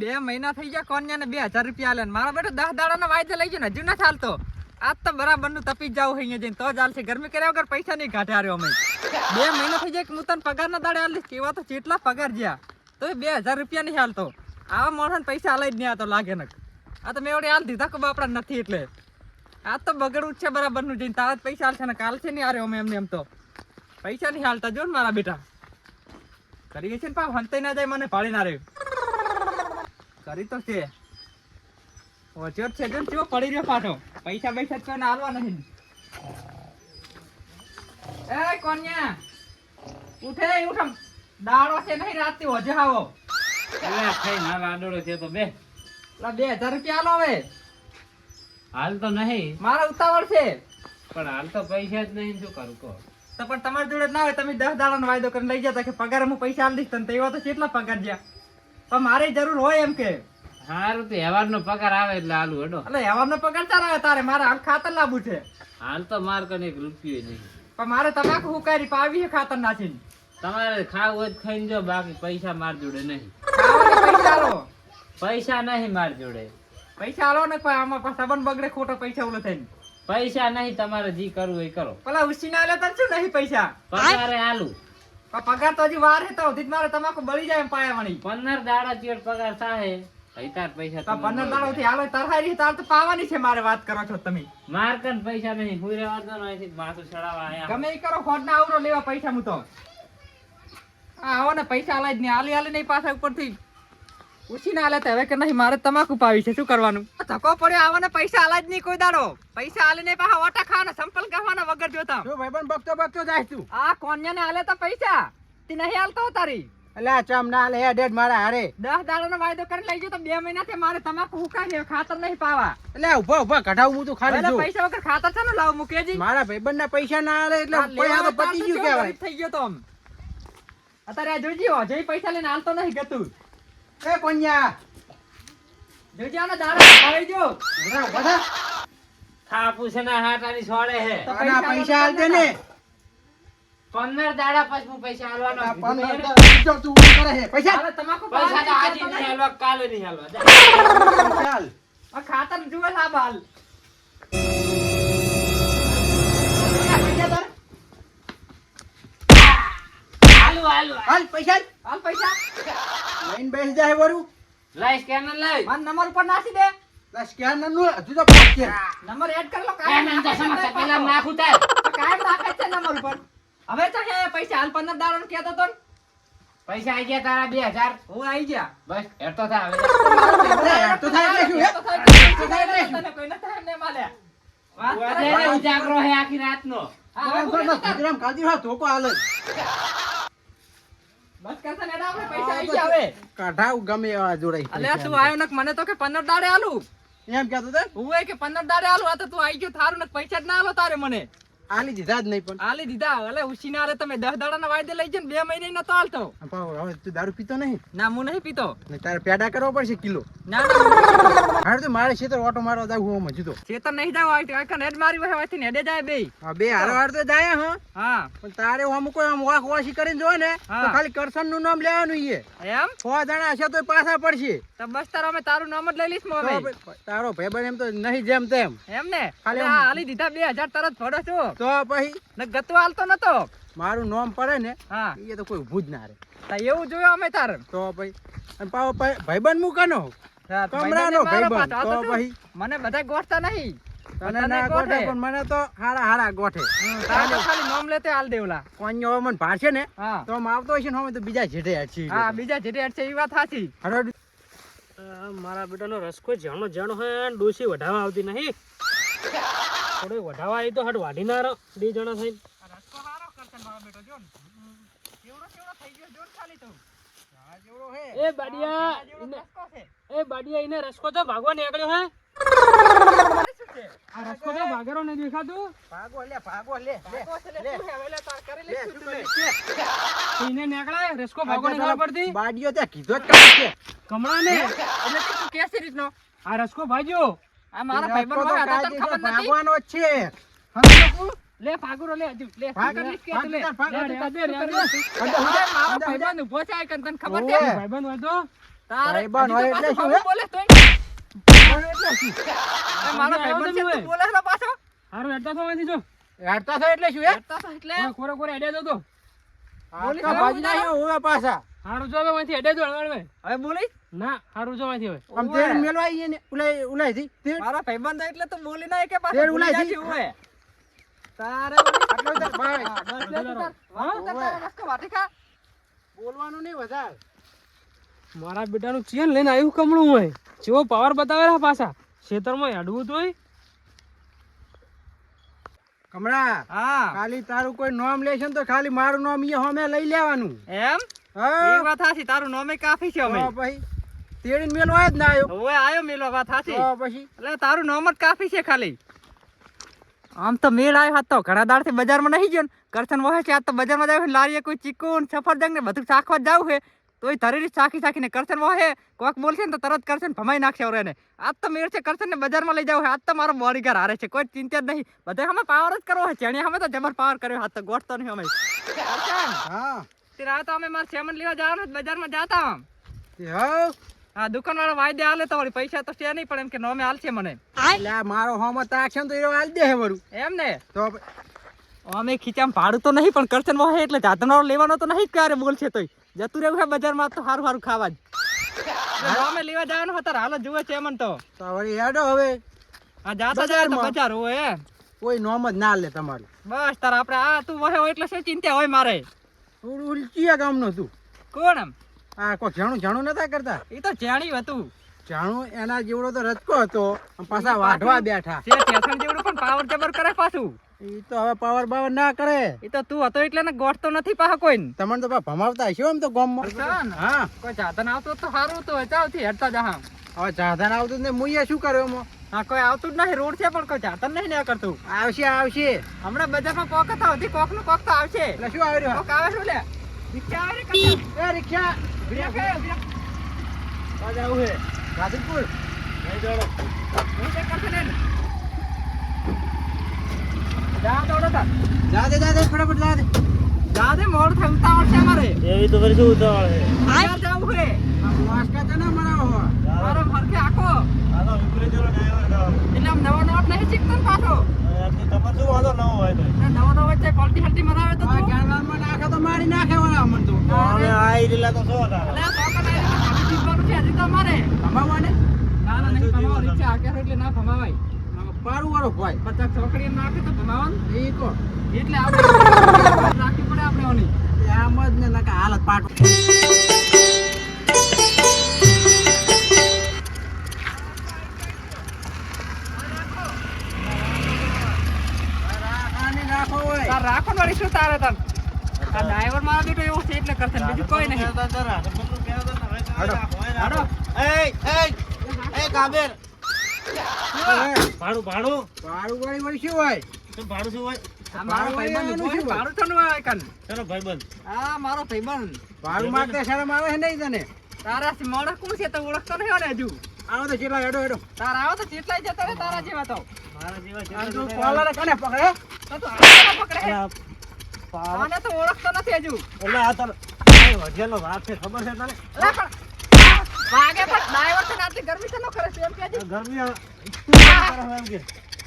બે મહિના થઈ ગયા કોન્યા ને બે હજાર રૂપિયા આલે મારા બેટો દસ દાડા વાયદે લઈ ગયો ને, હજુ ના ચાલતો આજ તો બરાબરનું તપી જાવ અહીંયા જઈને, તો જ હાલશે. ગરમી કર્યા વગર પૈસા નહીં કાઢે આવ્યો અમે. બે મહિના થઈ જાય કે હું તને પગાર ના દાડે હાલ કેવા તો કેટલા પગાર જ્યાં તો બે હજાર રૂપિયા નહીં હાલતો. આવા માણસ પૈસા હાલે જ નહીં આવતો લાગે ને આ તો મેં વડે હાલ દીધા કે બાપડા નથી એટલે. આ તો બગડવું જ છે બરાબરનું જઈને. તારા જ પૈસા હાલશે ને કાલ છે નહીં હાર્યો અમે એમને એમ તો. પૈસા નહીં હાલતા જો ને મારા બેટા. કરીએ છે ને પા હંતાઈ ના જાય, મને પાડી ના રહ્યું. કરી તો છે. ઓછો છે જો ચો પડી રહ્યો પાછો? પૈસા પૈસા કોઈને હાલવા નહીં એ કોન્યા ઉઠે ઉઠમ. દાડો છે નહીં રાતથી હોજે આવો. અલ્યા થઈ ના રાડોડો છે તો બે. પેલા બે હજાર રૂપિયા આલો હવે. હાલ તો નહીં. મારા ઉતાવળ છે. પણ હાલ તો પૈસા જ નહીં શું કરું કહો? તો પણ તમારી જોડે ના હોય તમે દસ દાડાનો વાયદો કરીને લઈ જતા કે પગાર હું પૈસા આલી દઈશ તને તો એવા તો કેટલા પગાર જ્યાં? પણ મારે જરૂર હોય એમ કે. સારું તો વ્યવહારનો પગાર આવે એટલે હાલું હેડો. એટલે હવાનો પગાર ચાલે આવે તારે મારે આમ ખાતર લાવવું છે. હાલ તો માર કને એક રૂપિયો નહીં. પણ મારે તમાકુ હુકારી પાવી છે ખાતર નાખીને. તમારે ખાવું હોય ખાઈને જો બાકી પૈસા માર જોડે નહીં. પૈસા આલો પૈસા નહીં માર જોડે. પૈસા આલો ને પણ આમાં સંબંધ બગડે ખોટો પૈસા ઉલો થઈને. પૈસા નહીં તમારે જી કરવું એ કરો. પેલા ઉછીને લે તને શું નહીં પૈસા? પગારે પણ પગાર તો હજી વાર હે તો મારે તમાકુ બળી જાય એમ પાયા વણી પંદર દાડા ચેડ પગાર થાય. તાર પૈસા તો પંદર દાડા થી હાલો તરહારી તાર તો પાવાની છે મારે વાત કરો છો તમે. માર કન પૈસા નહીં પૂરે રહેવા દો ને માથું ચડાવવા આયા. તમે ઈ કરો ખોટ ના આવરો લેવા પૈસા મુ તો. આ આવો ને પૈસા આલે જ નહીં આલી આલી નહીં પાછા ઉપરથી. ઉછી ના આલે હવે કે નહીં મારે તમાકુ પાવી છે. શું કરવાનું? ધક્કો પડ્યો આવો પૈસા આલા જ નહીં કોઈ દાડો. પૈસા આલે નહીં પાછા ઓટા ખાવાના સંપલ ખાવાના વગર જોતા શું ભાઈબંધ બકતો બકતો જાય તું. આ કોન્યા ને આલે તો પૈસા. તે નહીં હાલતો તારી. એટલે ચમ ના લે ડેડ મારા હારે. દસ દાડાનો વાયદો કરી લઈ ગયો તો બે મહિનાથી મારે તમાકુ ઉકાઈ ખાતર નહીં પાવા. એટલે ઊભા ઊભા કઢાવું હું તું ખાલી પેલા જો. પૈસા વગર ખાતર છે ને લાવ મુકેજી મારા ભાઈબંધ ના પૈસા ના આલે એટલે પૈસા તો પતી ગયું કેવો કહેવાય. થઈ ગયો તો આમ. અત્યારે જોજી હો, પૈસા લઈને હાલતો નહીં ગતું એ કોન્યા જોજી આનો દાડો આવી જો. ઉભરા ઊભા થા. થાપુ છે ને હાટાની છોડે હે. તો પૈસા આલતે ને. પંદર દાડા પછી હું પૈસા આલવાનો. એકદમ જો તું કરે હે પૈસા? અરે તમાકુ પૈસા તો આજે નહીં. હાલવા. કાલે નહીં હાલવા. ચાલ. આ ખાતર જુએ આ બાલ હાલું હાલું. હાલ પૈસા આલ. પૈસા લઈને બેસી જાય વરું લાઈ સ્કેનર લાઈ મારા નંબર ઉપર નાખી દે લા સ્કેનરનું હજુ તો પાંચ છે નંબર એડ કરી લો સ્કેનર તો સમજતા પેલા નાખું તાર કાયમ નાખે છે નંબર ઉપર હવે તો કે પૈસા હાલ પંદર દાડો કેતો તો પૈસા આઈ ગયા તારા બે હજાર હું આવી ગયા બસ હેઠતો થા હવે અરે, યાર, તો થાય એટલે શું, હે? તો થાય એટલે શું? તને કોઈને થાય એમ નહીં માલ્યા. વાત કરે ઉજાગરો હે આખી હા, હવે બરાબર, હું કહેતો ગુજરામ ખાધી હોય ધોકો હાલ ગમે એવા જોડાઈ અલ્યા તું આવ્યો મને તો કે પંદર દાડે આલું. એમ કહેતો તો? હું કે પંદર દાડે આલું આ તો તું આવી ગયો થારું ને પૈસા જ ના આલો તારે મને. આલી દીધા જ નહીં પણ. આલી દીધા અલે ઉછી રે તમે દસ દાડાના વાયદે લઈ જાય બે મહિને નતો આલતો. હવે તું દારૂ પીતો નહીં? ના હું નહીં પીતો. તારે પેડા કરવો પડશે કિલો. ના તો મારે ખેતર ઓટો મારવા જાવ હું હજુ તો ચેતન નહીં જાવ આ કન હેડ મારી હોય વાથી હેડે જાય બે આ બે હારો હાર તો જાય હા. હા. પણ તારે આમ કોઈ આમ વાક વાસી કરીને જોવે ને તો ખાલી કરશનનું નામ લેવાનું ઈ એમ? સો જણા હશે તો પાછા પડશે. તો બસ તારો અમે તારું નામ જ લઈ લઈશ હવે તારો ભાઈબંધ એમ તો નહીં જેમ તેમ. એમ ને? ખાલી આલી દીધા બે હજાર તરત ભરો છો. તો પછી? ને ગતું હાલતો નતો. મારું નામ પડે ને હા. એ તો કોઈ ઊભું જ ના રહે તો એવું જોયો અમે તાર. તો ભાઈ અને ભાઈ- ભાઈબંધ તો કમરાનો ભાઈબંધ. તો ભાઈ મને બધા ગોઠતા નહીં. તને ના ગોઠે. પણ મને તો હારા હારા ગોઠે. તારે ખાલી નામ લેતે હાલ દેવલા. કોણ હવે મને ભાળશે ને તો આમ આવતો હશે ને હવે તો બીજા જેઠે હશે હા બીજા જેઠે અડશે એ વાત સાચી મારા બેટાનો રસકો જાણો જાણો હે ને ડોસી વઢાવા આવતી નહીં. થોડી વઢાવા આવી તો હટ વાઢી ના રહો બે જણા થઈને. એ બાડિયા એ બાડિયા એને રસકો તો ભાગવા નીકળ્યો હે. આ રસકો તો ભાગેરો નહીં દેખાતું. ભાગો લે ભાગો લે લે એને નીકળાય રસકો ભાગો નહીં ખબર પડતી? બાડીઓ ત્યાં કીધો જ કાંઈ કમળા ને એટલે તું કેસી રીતનો આ રસકો ભાગ્યો. આ મારા ભાઈબંધ તો હોય, આ તો તને ખબર નથી. ભાગવાનો જ છે? લે ફાગુરો લે હજુ લે ફાગર તું કરીશ કે તું લે. લે, તું તું હવે અંદર, અંદર. ભાઈબંધ ઊભો છે આ કન તને ખબર છે ભાઈબંધ હોય તો તારે ભાઈબંધ હોય એટલે શું, પાછો હે? બોલે તોય? એટલે શું એ મારો ભાઈબંધ છે, તું બોલે છે પાછો? હારું હેડતા તો અહીંથી જો હેડતા તો એટલે શું હે હેડતા તો એટલે કોરો કોરો કોરે દો તો તો બોલી ભાજી બધા. હવે પાછા હારું જો હવે અહીંથી દો જો હળવે હવે બોલી ના હારું જો માંથી હવે આમ. તેલ મેલવા આવીએ ને ઉલાઈ ઉલાઈ થી મારા ભાઈબંધ એટલે તું બોલી ના કે પાછો ઉલાઈ જાજે જી. તારે. આટલો બધો ભાઈ. બસ લે તાર. વાતું કર રસ્કો વાટી બોલવાનું નહીં વધારે. મારા બેટાનું ચેન લઈને આવ્યું કમળું હોય. જેવો પાવર બતાવે પાછા. ખેતરમાં હેડવું તોય કમળા હા. ખાલી તારું કોઈ નામ લેશે ને તો ખાલી મારું નામ એ અમે લઈ લેવાનું. એમ? હા. એ વાત તારું નોમે કાફી છે અમે. તો પછી મેલો મેલવા જ ના આવ્યો. આયો મેલો વાત પછી? એટલે તારું નામ જ કાફી છે ખાલી. આમ તો મેળ આવ્યો હતો તો ઘણા દાડથી બજારમાં નહીં ગયો ને. કરશન વહે છે આ તો બજારમાં જાવ લારીએ કોઈ ચીકુ ને સફરજન ને બધું ચાખવા જાવ છે. એ ધરેલી ચાખી ચાખીને કરશન વહે કોક બોલશે ને તો તરત કરશન ભમાઈ નાખશે ઓરે ને. આજ તો મેળ છે કરશન ને બજારમાં લઈ જાવ આજ તો મારો બોડીગાર હારે છે કોઈ ચિંતા જ નહીં. બધે અમે પાવર જ કરવો છે. ચેણી અમે તો જબર પાવર કર્યો હાથ તો ગોઠતો નહીં અમે હા. તે રાત અમે મારા સેમન લેવા જવાનું બજારમાં જાતા આમ. તે હવ હા દુકાન વાળા વાયદે હાલે તો વળી પૈસા તો છે નહીં પણ એમ કે નોમે હાલશે મને. એટલે મારો હોમ છે તો એ હાલ દે હે વરું. એમ ને? તો અમે ખીચામાં ભાડું તો નહીં પણ કરશન વહે એટલે જાતનો લેવાનો તો નહીં ક્યારે બોલશે તોય. જતું રહેવું છે બજારમાં તો સારું સારું ખાવા જ. અમે લેવા જવાનું હતા હાલ જુએ છે એમન તો. તો વળી હેડો હવે. આ જાતો જાય તો. બજાર હોય કોઈ નોમ જ ના લે તમારું. બસ તાર આપણે આ તું વહે હોય એટલે શું ચિંતા હોય મારે. ઉલચીયા ગામનો તું કોણ એમ? આ કોઈ જાણું જાણું નતા કરતા? એ તો જાણ્યું હતું. જાણું એના જેવડો તો રચકો હતો પાછા વાઢવા બેઠા. ઠેસણ જેવડું પણ પાવર જબર કરે પાછું. એ તો હવે પાવર બાવર ના કરે. એ તો તું હતો એટલે ને ગોઠતો નથી પાછા કોઈ તમને તો પા ભમાવતા હશો એમ તો ગામમાં. હા. કોઈ જાધન આવતું તો સારું તો ચાલથી હેડતા જહા. હવે જાધન આવતું ને મુઈએ શું કર્યો એમાં? હા કોઈ આવતું જ નહીં રોડ છે પણ કોઈ જાતન નહીં ના કરતું. આવશે આવશે. હમણાં બજારમાં કોક હતા હતી કોકનું કોક તો આવશે. એટલે શું આવી રહ્યું કોક આવે શું લે? રિક્ષા આવે રિક્ષા. હે, હે ગાજીપુર હું જા. જા દે જા ફટાફટ જા દે જા દે મોડ ઉતાવળ છે અમારે એવી તો ફરી છે ક્યાં જાવું હે આ વાસકા તો ના મરાવો મારો ફરકે આખો એટલે આમ નવો નવો નહીં શીખતો ને પાછો ને નવો નવો વચ્ચે પલટી હલટી મરાવે તો આ નાખે તો મારી નાખે વળા અમન તો. અલે આ હજી તો અમારે. ભમાવાને ના ના નહીં ભમાવો. રિક્ષા આગે એટલે ના ભમાવાય. પારું વાળો ભાઈ. પચાસ ચોકડી નાખે તો ભમાવાનું એ એટલે આપણે રાખવી પડે આપણે ઓની. આમ જ ને નાખે હાલત પાટો હોય વળી શું તારે તન આ ડ્રાઈવર મારા દીટો એવો છે એટલે કરશે બીજું કોઈ નહીં. હાડો. ભાડું ભાડું. ભાડું વાળી વળી શું હોય? તો ભાડું શું હોય? આ મારો ભાઈબંધ છે, ભાડું હોય કન. ચલો ભાઈબંધ? આ મારો ભાઈબંધ. પારું માગતે શરમ આવે છે નહીં તને? તારા થી મોડો કોણ છે તો ઓળખતો નહીં હોય ને હજુ. આવો તો ચેલા હેડો હેડો. તારા આવો તો જેટલાય જતા રહે તારા જેવા તો. મારા જેવા તું જતા કને પકડે? તો તું આને પકડે? આને તો ઓળખતો નથી હજુ. એટલે આ તારો વજેલો વાત છે ખબર છે તને? પણ વાગે પણ ડ્રાઈવર છે ને આટલી ગરમી કેનો કરે છે એમ કે ગરમી આ- તું કરે એમ કે?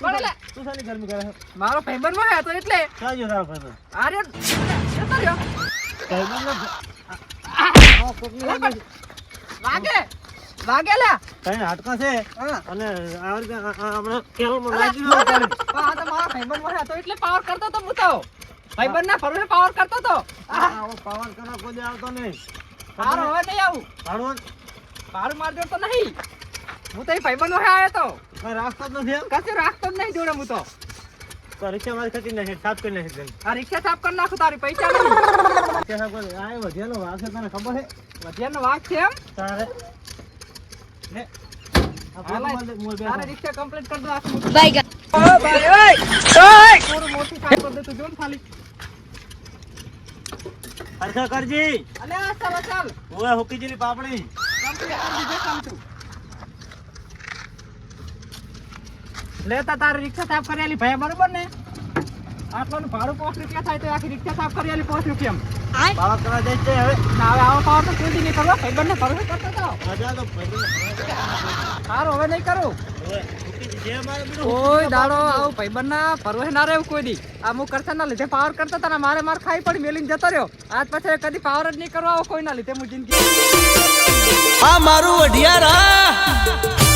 પણ તું શાની ગરમી કરે? મારો ભાઈબંધમાં હતો એટલે. સાજો તારો ભાઈબંધ? આર્ય જતો રહ્યો. પણ વાગે તને છે? અને આપણે લાગી ગયો ના. આ તો મારો ભાઈબંધમાં હતો એટલે પાવર કરતો તો હું તો. ભાઈબંધ ના ભરોસે પાવર કરતો તો આવો પાવર કરવા કોઈ આવતો નહીં. હારો હવે નહીં આવું. ભાડું પાવર મારજો તો નહીં. હું તો ભાઈબંધમાં આવ્યો તો. કઈ રાસ્તો જ નથી કશું રાખતો જ નહીં જોડે હું તો. તો રિક્ષા મારી ખટી નાખે સાફ કરી નાખે આ રિક્ષા સાફ કરી નાખો તારી પૈસા નહીં. રિક્ષા સાફ કરી આ એ વધેલો છે તને ખબર છે? વધ્યાનો વાઘ છે એમ? તારે પાપડી. કમ્પ્લીટ કરી દીધું કામ તું લેતા તારી રિક્ષા સાફ કરેલી ભાઈ બરોબર ને? આટલાનું ભાડું પાંચ રૂપિયા થાય તો આખી રિક્ષા સાફ કરી આલી પાંચ રૂપિયામાં. બાળક કરવા જાય છે હવે. હવે આવો પાવર તો. કોઈ દી નહીં કરવા. ભાઈબંધને ભરોસે કરતો તો સારું હવે નહીં કરું. કોઈ દાડો આવું ભાઈબંધના ભરોસે ના રહેવું કોઈ દી. આ હું કરતા ના લીધે પાવર કરતા હતા ને મારે માર ખાઈ પડી મેલીને જતો રહ્યો. આજ પછી કદી પાવર જ નહીં કરવા આવો કોઈ ના લીધે હું જિંદગી. આ મારું અઢિયારા